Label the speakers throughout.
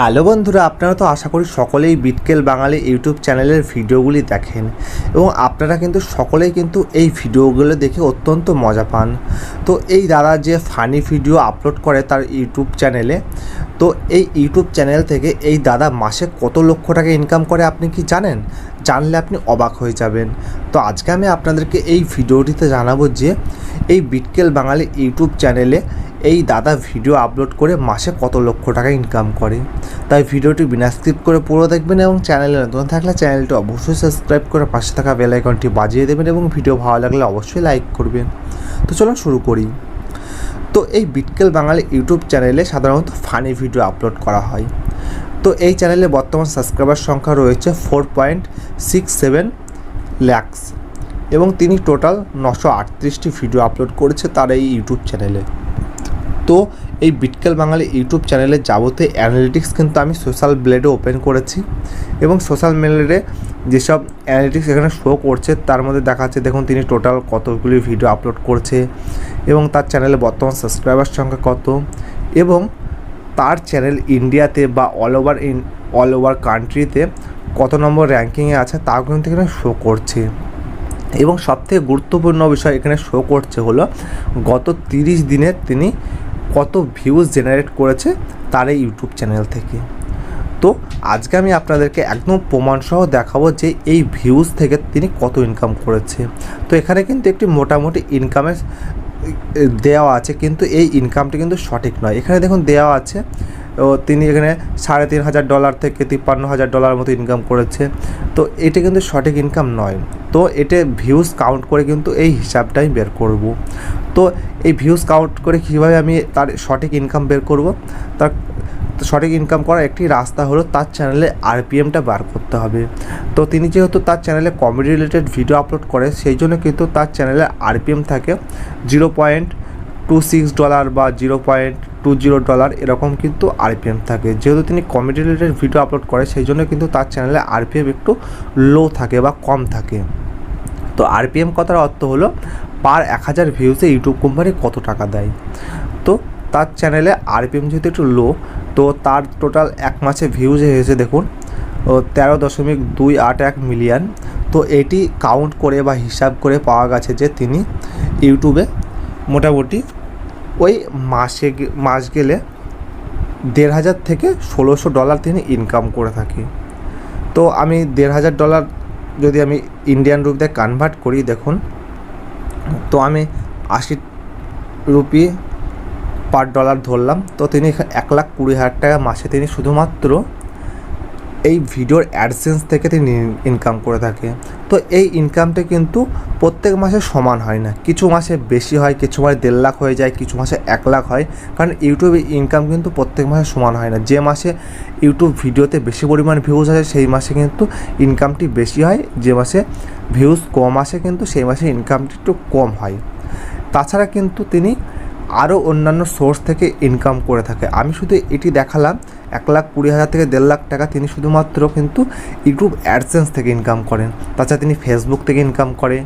Speaker 1: Hello বন্ধুরা, আপনারা তো আশা করি সকলেই বিটকেল বাঙালি ইউটিউব চ্যানেলের ভিডিওগুলি দেখেন এবং আপনারা কিন্তু সকলেই কিন্তু এই ভিডিওগুলো দেখে অত্যন্ত মজা পান। তো এই দাদা যে ফানি ভিডিও আপলোড করে তার ইউটিউব চ্যানেলে, তো এই ইউটিউব চ্যানেল থেকে এই দাদা মাসে কত লক্ষ টাকা ইনকাম করে আপনি কি জানেন? জানলে আপনি অবাক হয়ে যাবেন। তো আজকে আমি আপনাদেরকে এই ভিডিওটিতে জানাব যে এই বিটকেল বাঙালি ইউটিউব চ্যানেলে এই দাদা ভিডিও আপলোড করে মাসে কত লক্ষ টাকা ইনকাম করে? তাই ভিডিওটি বিনা স্ক্রিপ্ট করে পুরো দেখবেন এবং চ্যানেলে নতুন থাকলে চ্যানেলটি অবশ্যই সাবস্ক্রাইব করে পাশে থাকা বেল আইকনটি বাজিয়ে দেবেন এবং ভিডিও ভালো লাগলে অবশ্যই লাইক করবেন। তো চলো শুরু করি। তো এই বিটকেল বাঙালি ইউটিউব চ্যানেলে সাধারণত ফানি ভিডিও আপলোড করা হয়। তো এই চ্যানেলে বর্তমান সাবস্ক্রাইবার সংখ্যা রয়েছে four point six seven lakhs এবং তিনি টোটাল নশো আটত্রিশটি ভিডিও আপলোড করেছে তার এই ইউটিউব চ্যানেলে তো এই বিটকেল বাঙালি ইউটিউব চ্যানেলের যাবতীয় অ্যানালিটিক্স কিন্তু আমি সোশ্যাল ব্লেডে ওপেন করেছি এবং সোশ্যাল ব্লেডে যেসব অ্যানালিটিক্স এখানে শো করছে তার মধ্যে দেখাচ্ছে দেখুন তিনি টোটাল কতগুলি ভিডিও আপলোড করছে এবং তার চ্যানেলে বর্তমান সাবস্ক্রাইবার সংখ্যা কত এবং তার চ্যানেল ইন্ডিয়াতে বা all over in all over কান্ট্রিতে কত নম্বর র্যাঙ্কিংয়ে আছে তাও কিন্তু এখানে শো করছে। এবং সবথেকে গুরুত্বপূর্ণ বিষয় এখানে শো করছে হলো গত তিরিশ দিনে তিনি কত ভিউজ জেনারেট করেছে তার এই ইউটিউব চ্যানেল থেকে। তো আজকে আমি আপনাদেরকে একদম প্রমাণসহ দেখাবো যে এই ভিউজ থেকে তিনি কত ইনকাম করেছে। তো এখানে কিন্তু একটি মোটামুটি ইনকামের দেওয়া আছে, কিন্তু এই ইনকামটি কিন্তু সঠিক নয়। এখানে দেখুন দেওয়া আছে ও তিনি এখানে সাড়ে তিন হাজার ডলার থেকে তিপ্পান্ন হাজার ডলার মতো ইনকাম করেছে। তো এটা কিন্তু সঠিক ইনকাম নয়। তো এটা ভিউজ কাউন্ট করে কিন্তু এই হিসাবটাই বের করব। তো এই ভিউজ কাউন্ট করে কীভাবে আমি তার সঠিক ইনকাম বের করব? তার সঠিক ইনকাম করার একটি রাস্তা হলো তার চ্যানেলে আরপিএমটা বার করতে হবে। তো তিনি যেহেতু তার চ্যানেলে কমেডি রিলেটেড ভিডিও আপলোড করে, সেই জন্য কিন্তু তার চ্যানেলে আরপিএম থাকে। Zero point two six dollar বা zero point two zero dollar এরকম কিন্তু আরপিএম থাকে। যেহেতু তিনি কমেডি রিলেটেড ভিডিও আপলোড করে, সেই জন্য কিন্তু তার চ্যানেলে আরপিএম একটু লো থাকে বা কম থাকে। তো আরপিএম কথার অর্থ হলো পার এক হাজার ভিউসে ইউটিউব কোম্পানি কত টাকা দেয়? তো তার চ্যানেলে আরপিএম যেহেতু একটু লো তো তার টোটাল এক মাসে ভিউজ হয়েছে দেখুন তেরো দশমিক দুই আট এক মিলিয়ন তো এটি কাউন্ট করে বা হিসাব করে পাওয়া গেছে যে তিনি ইউটিউবে মোটামুটি ওই মাসে মাস গেলে দেড় হাজার থেকে ষোলোশো ডলার তিনি ইনকাম করে থাকি। তো আমি দেড় হাজার ডলার যদি আমি ইন্ডিয়ান রুপিতে কনভার্ট করি দেখুন, তো আমি আশি রুপি পার ডলার ধরলাম। তো তিনি এক লাখ কুড়ি হাজার টাকা মাসে তিনি শুধুমাত্র এই ভিডিওর অ্যাডসেন্স থেকে তিনি ইনকাম করে থাকে। তো এই ইনকামটা কিন্তু প্রত্যেক মাসে সমান হয় না। কিছু মাসে বেশি হয়, কিছু মাসে দেড় লাখ হয়ে যায়, কিছু মাসে এক লাখ হয়। কারণ ইউটিউবে ইনকাম কিন্তু প্রত্যেক মাসে সমান হয় না। যে মাসে ইউটিউব ভিডিওতে বেশি পরিমাণ ভিউজ আছে সেই মাসে কিন্তু ইনকামটি বেশি হয়। যে মাসে ভিউজ কম আসে, কিন্তু সেই মাসে ইনকামটি একটু কম হয়। তাছাড়া কিন্তু তিনি আরও অন্যান্য সোর্স থেকে ইনকাম করে থাকে। আমি শুধু এটি দেখালাম, এক লাখ কুড়ি হাজার থেকে দেড় লাখ টাকা তিনি শুধুমাত্র কিন্তু ইউটিউব অ্যাডসেন্স থেকে ইনকাম করেন। তাছাড়া তিনি ফেসবুক থেকে ইনকাম করে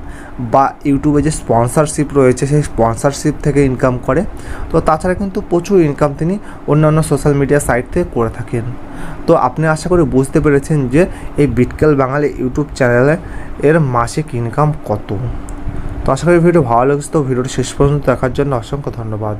Speaker 1: বা ইউটিউবে যে স্পন্সরশিপ রয়েছে, সেই স্পন্সরশিপ থেকে ইনকাম করে। তো তাছাড়া কিন্তু প্রচুর ইনকাম তিনি অন্যান্য সোশ্যাল মিডিয়া সাইট থেকে করে থাকেন। তো আপনি আশা করি বুঝতে পেরেছেন যে এই বিটকেল বাঙালি ইউটিউব চ্যানেলে এর মাসিক ইনকাম কত। তো আশা করি ভিডিও ভালো লাগছে তো ভিডিওটি শেষ পর্যন্ত দেখার জন্য অসংখ্য ধন্যবাদ।